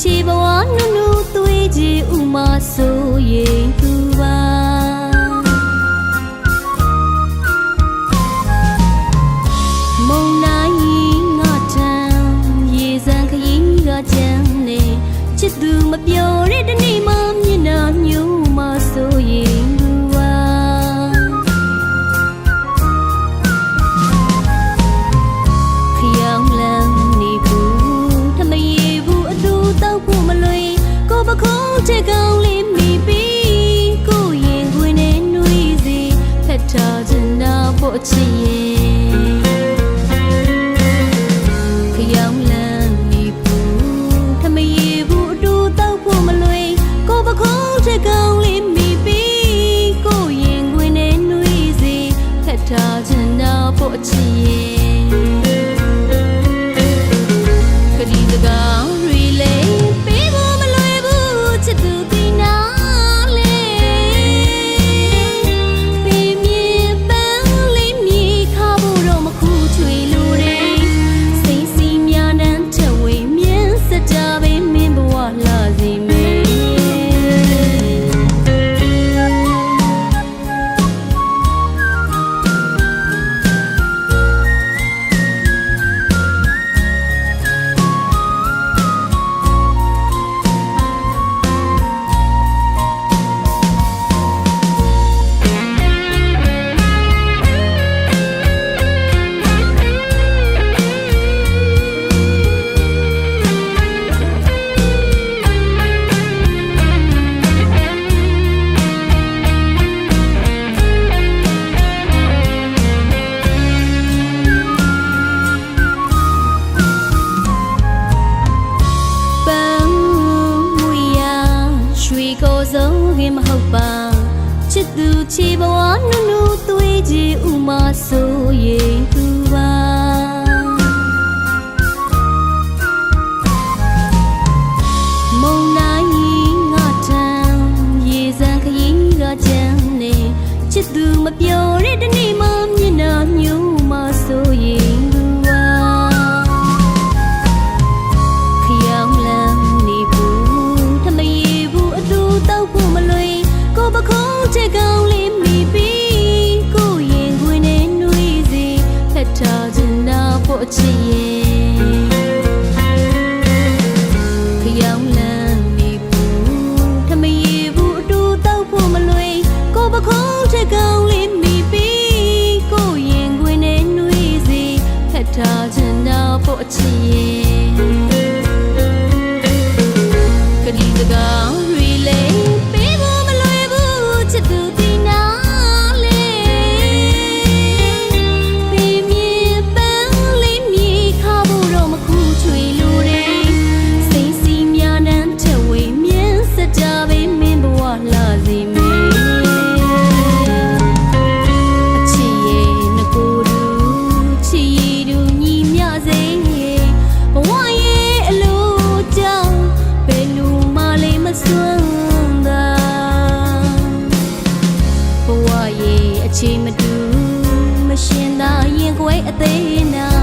শিব ချက်ကောင်လေးမိပြီးကိုရင်ခွင်နဲ့နှွေးစေဖက်ထားခြင်းနာဖို့ချစ်ရင် ဟုတ်ပါချစ်သူချီဘဝနုနုသွေးကြည်ဥမာဆိုရင်သူပါမုံနိုင်ငါတံရေစံခရီးကကြမ်းနေချစ်သူမပြောတဲ့ ခုံးထကောင်လေးမိပြီးကိုရင်ခွင်နဲ့နှွေးစီဖက်ထားချင်တော့ပို့အချီရင် အချိန်မတူမရှင်သာရင်ခွဲအသေးနာ